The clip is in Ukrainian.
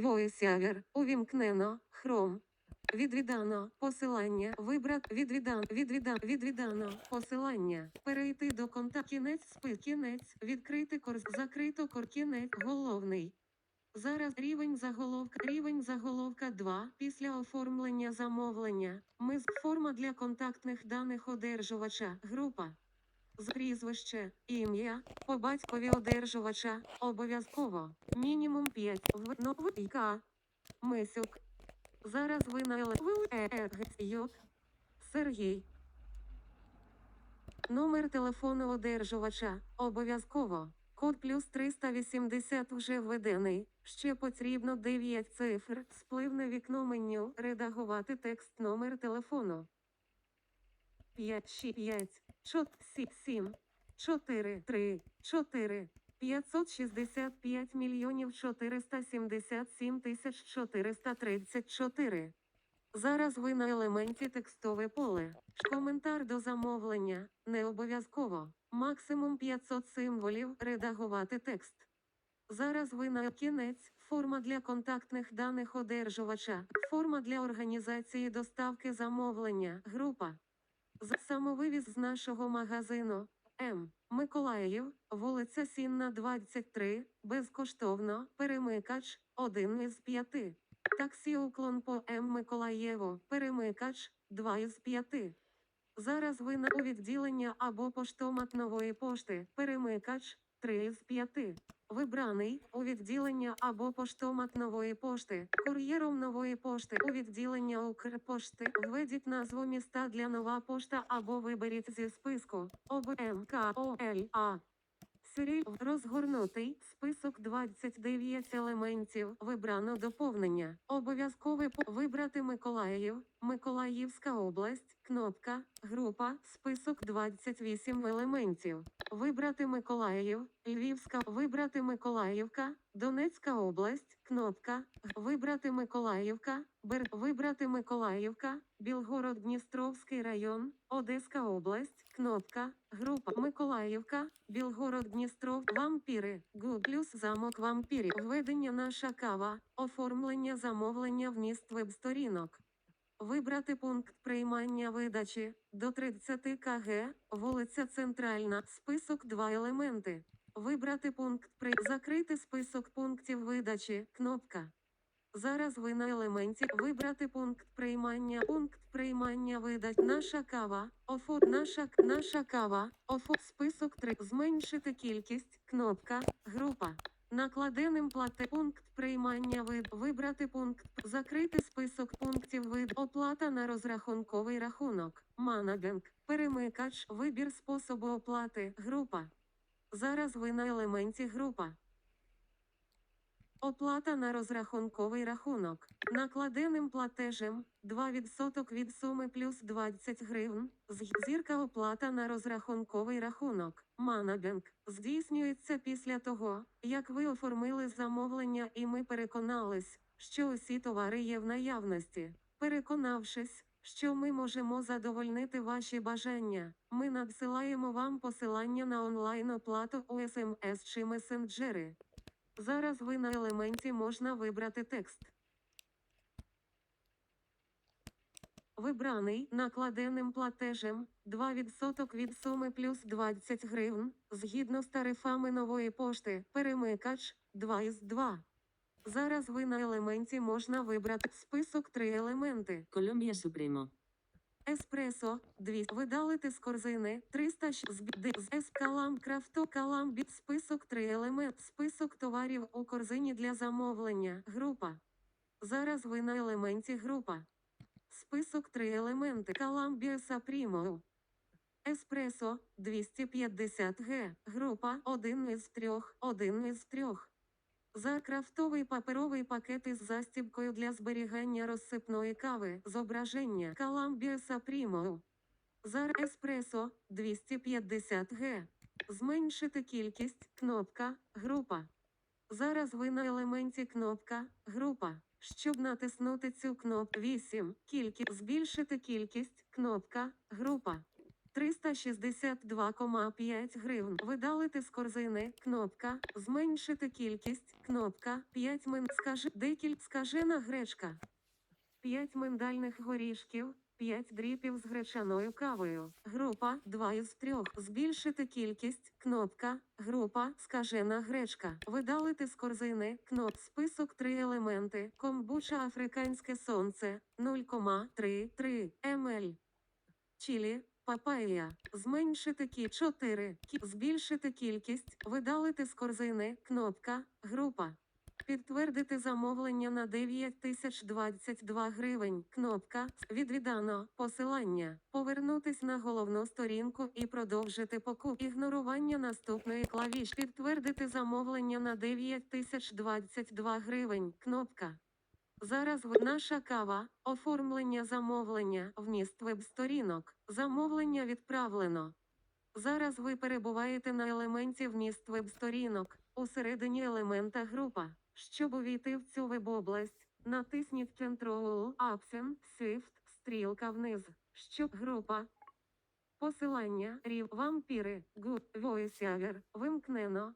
VoiceOver. Увімкнено. Chrome. Відвідано. Посилання. Вибрати. Відвідан. Відвідан. Відвідано. Посилання. Перейти до контакту. Кінець спи. Кінець. Відкрити корс. Закрито кор. Кінець. Головний. Зараз рівень заголовка. Рівень заголовка 2. Після оформлення замовлення. Ми з форма для контактних даних одержувача. Група. З прізвище, ім'я, по батькові одержувача. Обов'язково. Мінімум 5. В новика. Мисюк. Зараз ви на Йот. Сергій. Номер телефону одержувача. Обов'язково. Код плюс 380 вже введений. Ще потрібно 9 цифр. Спливне вікно меню. Редагувати текст номер телефону. 5, 6, 5, 4, 7, 4, 3, 4, 565 мільйонів 477 тисяч 434. Зараз ви на елементі текстове поле. Коментар до замовлення. Не обов'язково. Максимум 500 символів. Редагувати текст. Зараз ви на кінець. Форма для контактних даних одержувача. Форма для організації доставки замовлення. Група. З самовивіз з нашого магазину М. Миколаїв, вулиця Сінна, 23, безкоштовно, перемикач, один із п'яти. Таксі уклон по М. Миколаєву, перемикач, два із п'яти. Зараз ви на у відділення або поштомат нової пошти, перемикач, три із п'яти. Вибраний у відділення або поштомат нової пошти, кур'єром нової пошти у відділення Укрпошти. Введіть назву міста для нова пошта або виберіть зі списку ОБМКОЛА. Розгорнутий список 29 елементів. Вибрано доповнення. Обов'язкове вибрати Миколаїв, Миколаївська область, кнопка, група, список 28 елементів. Вибрати Миколаїв, Львівська, вибрати Миколаївка, Донецька область, кнопка, вибрати Миколаївка, Бер, вибрати Миколаївка, Білгород Дністровський район, Одеська область, кнопка, група Миколаївка, Білгород Дністров, вампіри, Гу плюс замок вампірів, введення наша кава, оформлення замовлення вміст веб-сторінок. Вибрати пункт приймання видачі до 30 кг, вулиця Центральна, список 2 елементи. Вибрати пункт при закрити список пунктів видачі. Кнопка. Зараз ви на елементі вибрати пункт приймання. Пункт приймання видач. Наша кава. Офо. Наша наша кава. Офо. Список 3. Зменшити кількість. Кнопка. Група. Накладеним плати пункт приймання вид. Вибрати пункт. Закрити список пунктів вид. Оплата на розрахунковий рахунок. Манагенг. Перемикач. Вибір способу оплати. Група. Зараз ви на елементі група. Оплата на розрахунковий рахунок. Накладеним платежем 2% від суми плюс 20 гривень. Зірка оплата на розрахунковий рахунок. Манагенг здійснюється після того, як ви оформили замовлення і ми переконались, що усі товари є в наявності. Переконавшись, що ми можемо задовольнити ваші бажання, ми надсилаємо вам посилання на онлайн оплату у SMS чи месенджери. Зараз ви на елементі можна вибрати текст. Вибраний накладеним платежем 2% від суми плюс 20 гривень, згідно з тарифами нової пошти, перемикач 2 із 2. Зараз ви на елементі можна вибрати список 3 елементи. Colombia Supremo. Еспресо 200. Видалити з корзини 300 щ- з калам крафто калам список 3 елемент список товарів у корзині для замовлення група. Зараз ви на елементі група. Список 3 елементи Каламбіо Сапрімо. Еспресо 250 г. Група 1 із 3. 1 із 3. За крафтовий паперовий пакет із застібкою для зберігання розсипної кави. Зображення Columbia Supremo. За еспресо 250 г. Зменшити кількість. Кнопка. Група. Зараз ви на елементі кнопка. Група. Щоб натиснути цю кнопку 8. Кількість. Збільшити кількість. Кнопка. Група. 362,5 гривень. Видалити з корзини. Кнопка. Зменшити кількість. Кнопка. 5 мин. Скажи. Декіль. Скажена гречка. 5 миндальних горішків. 5 дріпів з гречаною кавою. Група 2 із 3. Збільшити кількість. Кнопка. Група. Скажена гречка. Видалити з корзини. Кноп. Список 3 елементи. Комбуча африканське сонце. 0,33 мл. Чілі. Папайя. Зменшити кі 4. Кі. Збільшити кількість. Видалити з корзини. Кнопка. Група. Підтвердити замовлення на 9022 гривень. Кнопка. Відвідано. Посилання. Повернутись на головну сторінку і продовжити покуп. Ігнорування наступної клавіш. Підтвердити замовлення на 9022 гривень. Кнопка. Зараз наша кава. Оформлення замовлення. Вміст веб-сторінок. Замовлення відправлено. Зараз ви перебуваєте на елементі вміст веб-сторінок. Усередині елемента група. Щоб увійти в цю веб-область, натисніть Ctrl, Option, Shift, стрілка вниз. Щоб група. Посилання рів вампіри, Good VoiceOver, вимкнено,